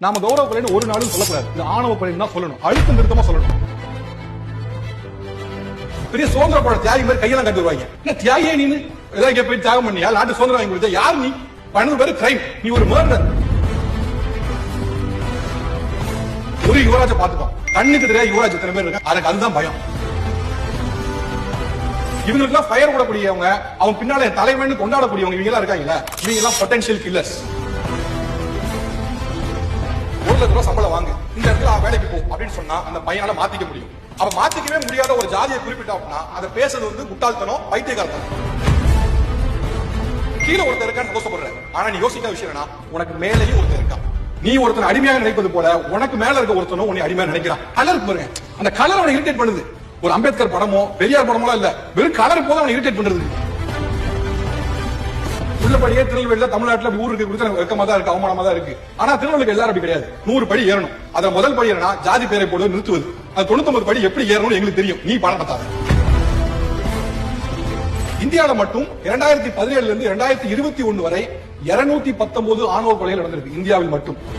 நாம கௌரவ கொலைன்னு ஒரு நாளும் சொல்லக்கூடாது. இது ஆணவ கொலைன்னு தான் சொல்லணும். அழுத்தம் திருத்தமா சொல்லணும். பெரிய சுதந்திர போட தியாகி மாதிரி கையெல்லாம் கட்டிடுவாங்க என்ன தியாகியே நீனு? ஏதாவது இங்க போய் தியாகம் பண்ணியா? நாட்டு சுதந்திரம் வாங்கி கொடுத்தா யார் நீ? பன்னெண்டு பேரு கிரைம் நீ ஒரு மர்டர் ஒரு யுவராஜ பாத்துக்கோ கண்ணுக்கு தெரியாது யுவராஜ் இத்தனை பேர் இருக்காங்க? அதுக்கு அதுதான் பயம். இவங்களுக்குலாம் ஃபயர் விடக்கூடியவங்க அவன் பின்னால தலைமைன்னு கொண்டாடக்கூடியவங்க இவங்க எல்லாம் இருக்காங்களா இவங்க எல்லாம் பொட்டன்ஷியல் கில்லர்ஸ் ஐம்பது ரூபாய் சம்பளம் வாங்கு. இந்த இடத்துல அவன் வேலைக்கு போ அப்படின்னு சொன்னா அந்த பையனால மாத்திக்க முடியும். அவ மாத்திக்கவே முடியாத ஒரு ஜாதியை குறிப்பிட்டா அப்படின்னா அதை பேசுறது வந்து முட்டாள்தனம் பைத்தியகாரத்தனம் கீழே ஒருத்தர் இருக்கான்னு சந்தோஷப்படுற ஆனா நீ யோசிக்காத விஷயம் என்னன்னா உனக்கு மேலேயும் ஒருத்தர் இருக்கான் நீ ஒருத்தன் அடிமையாக நினைப்பது போல உனக்கு மேல இருக்க ஒருத்தனும் உன்னை அடிமையா நினைக்கிறான். கலர் பாருங்க. அந்த கலர் அவனை இரிட்டேட் பண்ணுது. ஒரு அம்பேத்கர் படமோ பெரியார் படமோ இல்ல. வெறும் கலர் போதும் அவனை இரிட்டேட் பண்றது. உள்ளபடியே திருநெல்வேலியில தமிழ்நாட்டுல அப்படி ஊருக்கு கொடுத்து வெக்கமா தான் இருக்கு அவமானமா தான் இருக்கு. ஆனா திருநெல்வேலிக்கு எல்லாரும் அப்படி கிடையாது. நூறு படி ஏறணும். அதுல முதல் படி என்னன்னா ஜாதி பேரை போடுவது நிறுத்துவது. அது தொண்ணூத்தொன்பது படி எப்படி ஏறணும்னு எங்களுக்கு தெரியும். நீ பணம் பத்தாத. இந்தியாவில மட்டும் இரண்டாயிரத்தி பதினேழுல இருந்து இரண்டாயிரத்தி இருபத்தி ஒன்னு வரை இருநூத்தி பத்தொன்பது ஆணவ கொலைகள் நடந்திருக்கு. இந்தியாவில் மட்டும்.